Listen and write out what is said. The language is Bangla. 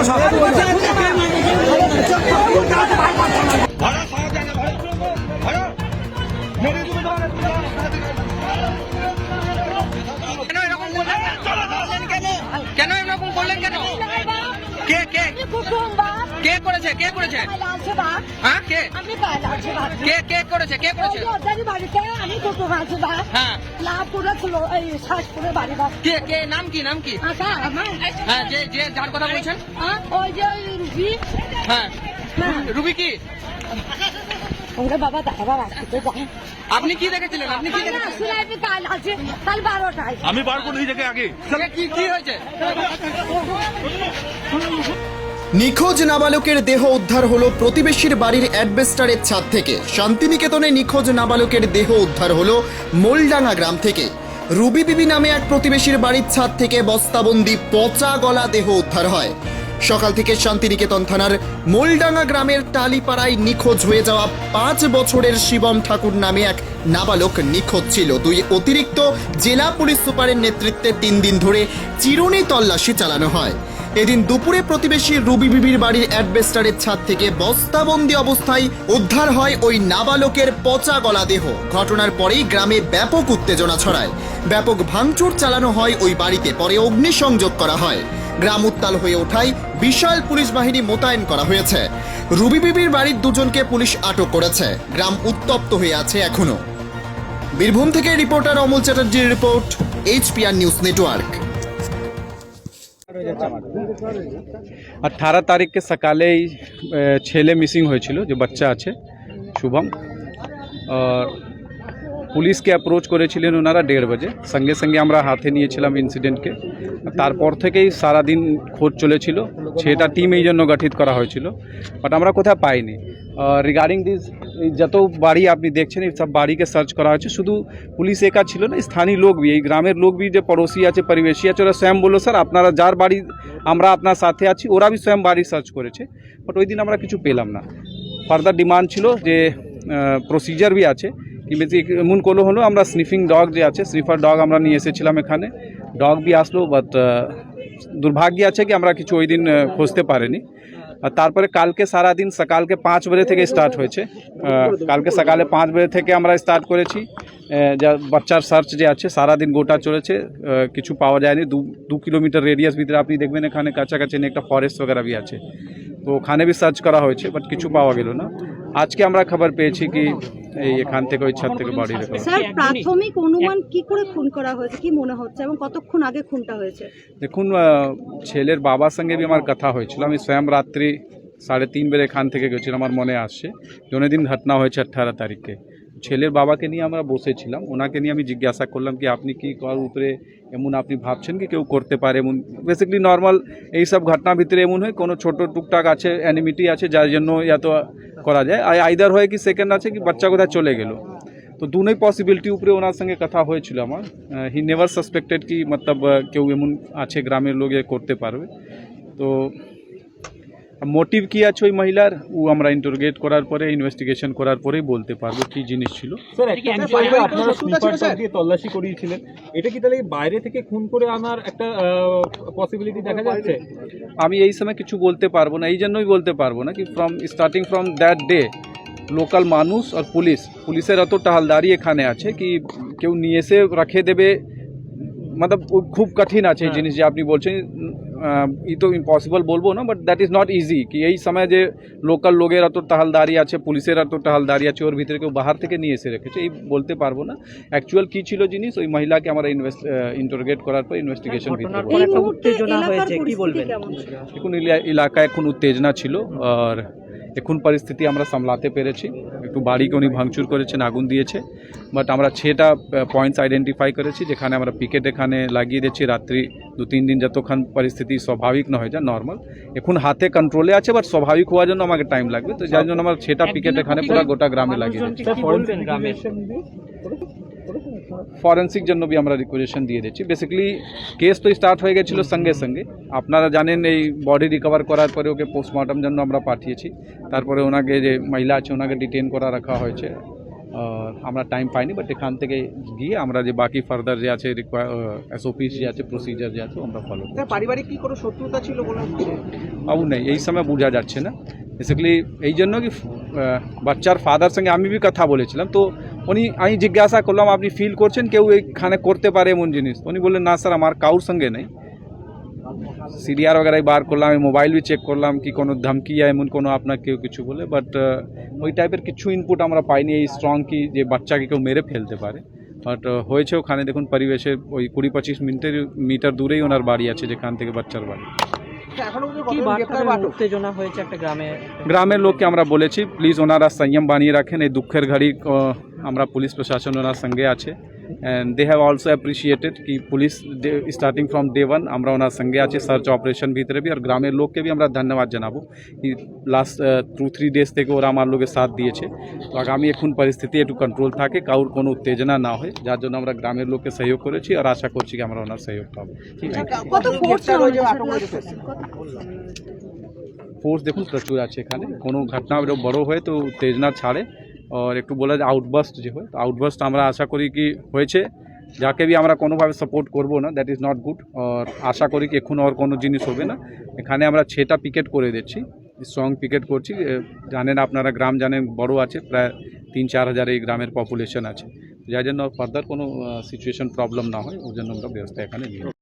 এগুলো সব কে করেছে? কে করেছে? হ্যাঁ কে? আমি কে কে করেছে? কে করেছে? বাড়িতে আমি দুটো হ্যাঁ। লাভপুরে এই শ্বাসপুরে বাড়ি কে কে নাম কি নাম কি? আচ্ছা হ্যাঁ যে যে যার কথা বলছেন। হ্যাঁ, ওই যে রুবি। হ্যাঁ। হ্যাঁ। রুবি কি? ওরে বাবা দাঁড়াবার আসতে আপনি কি দেখেছিলেন? আপনি কি দেখেছিলেন? আছে কাল বারোটায়। আমি বার করে দিয়েছি আগে। কি কি হয়েছে? নিখোঁজ নাবালকের দেহ উদ্ধার হলো প্রতিবেশীর বাড়ির অ্যাডবেস্টারের ছাদ থেকে। শান্তিনিকেতনে নিখোঁজ নাবালকের দেহ উদ্ধার হলো মোলডাঙ্গা গ্রাম থেকে। রুবি বিবি নামে এক প্রতিবেশীর বাড়ির ছাদ থেকে বস্তাবন্দি পচা গলা দেহ উদ্ধার হয়। সকাল থেকে শান্তিনিকেতন থানার মোলডাঙ্গা গ্রামের টালিপাড়ায় নিখোঁজ হয়ে যাওয়া পাঁচ বছরের শিবম ঠাকুর নামে এক নাবালক নিখোঁজ ছিল। দুই অতিরিক্ত জেলা পুলিশ সুপারের নেতৃত্বে তিন দিন ধরে চিরুনি তল্লাশি চালানো হয়। এদিন দুপুরে প্রতিবেশী রুবি বিবির বাড়ির অ্যাডবেস্টারের ছাদ থেকে বস্তাবন্দি অবস্থায় উদ্ধার হয় ওই নাবালকের পচা গলা দেহ। ঘটনার পরেই গ্রামে ব্যাপক উত্তেজনা ছড়ায়। ব্যাপক ভাঙচুর চালানো হয় ওই বাড়িতে, পরে অগ্নিসংযোগ করা হয়। গ্রাম উত্তাল হয়ে ওঠায় বিশাল পুলিশ বাহিনী মোতায়েন করা হয়েছে। রুবি বিবির বাড়ির দুজনকে পুলিশ আটক করেছে। গ্রাম উত্তপ্ত হয়ে আছে এখনও। বীরভূম থেকে রিপোর্টার অমল চ্যাটার্জির রিপোর্ট, এইচপিআর নিউজ নেটওয়ার্ক। আঠারো তারিখকে সকালে এই ছেলে মিসিং হয়েছিল, যে বাচ্চা আছে, শুভম। আর পুলিশকে অ্যাপ্রোচ করেছিলেন ওনারা দেড় বাজে। সঙ্গে সঙ্গে আমরা হাতে নিয়েছিলাম ইনসিডেন্টকে তারপর থেকেই সারাদিন খোঁজ চলেছিল, সেটা টিম এই জন্য গঠিত করা হয়েছিল বাট আমরা কোথাও পাইনি। রিগার্ডিং দিস যত বাড়ি আপনি দেখছেন, এই সব বাড়িকে সার্চ করা হয়েছে শুধু পুলিশ একা ছিল না, স্থানীয় লোক বি, এই গ্রামের লোক বি, যে পড়োশি আছে, পরিবেশী আছে, ওরা স্বয়ং বলল, স্যার, আপনারা যার বাড়ি, আমরা আপনার সাথে আছি, ওরা বি স্বয়ং বাড়ি সার্চ করেছে। বাট ওই দিন আমরা কিছু পেলাম না। ফার্দার ডিমান্ড ছিল যে প্রসিজার বি আছে এমন কোনো হলো, আমরা স্নিফিং ডগ যে আছে স্নিফার ডগ আমরা নিয়ে এসেছিলাম এখানে। ডগ বি আসলো বাট দুর্ভাগ্য আছে কি, আমরা কিছু ওই দিন খুঁজতে পারিনি। তারপরে কালকে সারা দিন সকালকে পাঁচ বাজে থেকে স্টার্ট হয়েছে আহ, কালকে সকালে পাঁচ বাজে থেকে আমরা স্টার্ট করেছি আহ, যা বাচ্চার সার্চ যে আছে সারা দিন গোটা চলেছে আহ, কিছু পাওয়া যায়নি দু দু কিলোমিটার রেডিয়াস ভিতরে আপনি দেখবেন এখানে কাছাকাছি একটা ফরেস্ট वगैरह भी আছে তো ওখানে বি সার্চ করা হয়েছে বাট কিছু পাওয়া গেল না আজকে আমরা খবর পেয়েছি কি এই এখান থেকে ওই ছাদ থেকে বাড়ি রেখা স্যার প্রাথমিক অনুমান কি করে খুন করা হয়েছে? কি মনে হচ্ছে? এবং কতক্ষণ আগে খুনটা হয়েছে? দেখুন ছেলের বাবার সঙ্গে বি আমার কথা হয়েছিল। আমি স্বয়ং রাত্রি সাড়ে তিন বেলা এখান থেকে গেছিলাম আমার মনে আসছে দিন ঘটনা হয়েছে আঠারো তারিখে। ছেলের বাবাকে নিয়ে আমরা বসেছিলাম। ওনাকে নিয়ে আমি জিজ্ঞাসা করলাম কি আপনি কি কারোর উপরে এমন আপনি ভাবছেন কি কেউ করতে পারে এমন? বেসিক্যালি নর্মাল এই সব ঘটনা ভিতরে এমন হয়, কোনো ছোট টুকটাক আছে অ্যানিমিটি আছে, যার জন্য এত করা যায়। আর আইদার হয় কি সেকেন্ড আছে কি বাচ্চা কোথায় চলে গেল। তো দুনোই পসিবিলিটি উপরে ওনার সঙ্গে কথা হয়েছিল আমার। হি নেভার সাসপেক্টেড কি, মতলব কেউ এমন আছে, গ্রামের লোক করতে পারবে। তো মোটিভ কি আছে ওই মহিলার? ও আমরা ইন্টারোগেট করার পরে ইনভেস্টিগেশন করার পরেই বলতে পারব কি জিনিস ছিল। তল্লাশি করিয়েছিলেন। এটা কি তাহলে বাইরে থেকে খুন করে আনার একটা পসিবিলিটি দেখা যাচ্ছে? আমি এই সময় কিছু বলতে পারব না এই জন্যই বলতে পারব না কি from starting from that day local মানুষ আর পুলিশ পুলিশের অত টাহালদারি এখানে আছে কি কেউ নিয়ে এসে রাখে দেবে ও খুব কঠিন আছে এই জিনিস যে আপনি বলছেন ই তো ইম্পসিবল বলব না but that is not easy কি এই সময় যে লোকাল লোকের অত টাহালদারি আছে পুলিশের অত টাহালদারি আছে ওর ভিতরে কেউ বাহার থেকে নিয়ে এসে রেখেছে এই বলতে পারব না। অ্যাকচুয়াল কী ছিল জিনিস ওই মহিলাকে আমরা ইনভেস্ট ইন্টারোগেট করার পর ইনভেস্টিগেশন ভিতরে এই মুহূর্তে এলাকার এখন এলাকায় এখন উত্তেজনা ছিল আর এখন পরিস্থিতি আমরা সামলাতে পেরেছি। একটু বাড়িকে উনি ভাঙচুর করেছেন আগুন দিয়েছে বাট আমরা ছটা পয়েন্টস আইডেন্টিফাই করেছি যেখানে আমরা পিকেট এখানে লাগিয়ে দিচ্ছি রাত্রি দু তিন দিন যতক্ষণ পরিস্থিতি স্বাভাবিক না হয়ে যায় নর্মাল এখন হাতে কন্ট্রোলে আছে বাট স্বাভাবিক হওয়ার জন্য আমাকে টাইম লাগবে। তো যার জন্য আমার ছটা পিকেট এখানে পুরো গোটা গ্রামে লাগিয়ে দিচ্ছি। ফরেন্সিক জন্য বি আমরা রিকোয়েশন দিয়ে দিচ্ছি। বেসিক্যালি কেস তো স্টার্ট হয়ে গেছিল সঙ্গে সঙ্গে। আপনারা জানেন এই বডি রিকভার করার পরে ওকে পোস্টমর্টম জন্য আমরা পাঠিয়েছি। তারপরে ওনাকে যে মহিলা আছে ওনাকে ডিটেন করা রাখা হয়েছে। আমরা টাইম পাইনি বাট এখান থেকে গিয়ে আমরা যে বাকি ফার্দার যে আছে এসওপিস যে আছে প্রসিজার যে আছে আমরা ফলো করি পারিবারিক কি কোনো শত্রুতা ছিল বলে আউ নেই এই সময় বোঝা যাচ্ছে না। বেসিক্যালি এই জন্য কি বাচ্চার ফাদার সঙ্গে আমি বি কথা বলেছিলাম তো উনি আমি জিজ্ঞাসা করলাম আপনি ফিল করছেন? কেউ এইখানে করতে পারে এমন জিনিস? উনি বললেন না স্যার আমার কাউর সঙ্গে নেই। সিডিআর ওগারে বার করলাম আমি মোবাইল চেক করলাম কি কোনো ধমকি এমন কোনো আপনাকে কেউ কিছু বলে বাট ওই টাইপের কিছু ইনপুট আমরা পাইনি এই স্ট্রং কি যে বাচ্চাকে কেউ মেরে ফেলতে পারে বাট হয়েছে ওখানে দেখুন পরিবেশে ওই কুড়ি পঁচিশ মিনিটের মিটার দূরেই ওনার বাড়ি আছে যেখান থেকে বাচ্চার বাড়ি গ্রামের লোককে আমরা বলেছি প্লিজ ওনারা সংযম বানিয়ে রাখেন এই দুঃখের ঘড়ি আমরা পুলিশ প্রশাসন ওনার সঙ্গে আছে and they have also appreciated কি police starting from day one আমরা ওনার সঙ্গে আছি সার্চ অপারেশন ভিতরে বি আর গ্রামের লোককে বি আমরা ধন্যবাদ জানাব। কি লাস্ট টু থ্রি ডেজ থেকে ওরা আমার লোকের সাথ দিয়েছে। তো আগামী এখন পরিস্থিতি একটু কন্ট্রোল থাকে কারোর কোনো উত্তেজনা না হয়। যার জন্য আমরা গ্রামের লোককে সহযোগ করেছি আর আশা করছি কি আমরা ওনার সহযোগ পাবো। ফোর্স দেখুন প্রচুর আছে এখানে। কোনো ঘটনা বড় হয় তো উত্তেজনা ছাড়ে। একটু বলা যায় আউটবাস্ট যে হয় তো আউটবাস্ট আমরা আশা করি কি হয়েছে যাকে বি আমরা কোনোভাবে সাপোর্ট করব না দ্যাট ইজ নট গুড আর আশা করি কি এখন আর কোনো জিনিস হবে না এখানে আমরা ছেটা পিকেট করে দিচ্ছি স্ট্রং পিকেট করছি জানেন আপনারা গ্রাম জানেন বড় আছে প্রায় তিন চার হাজার এই গ্রামের পপুলেশন আছে যার জন্য ফার্দার কোনো সিচুয়েশন প্রবলেম না হয় ওর জন্য আমরা ব্যবস্থা এখানে নিই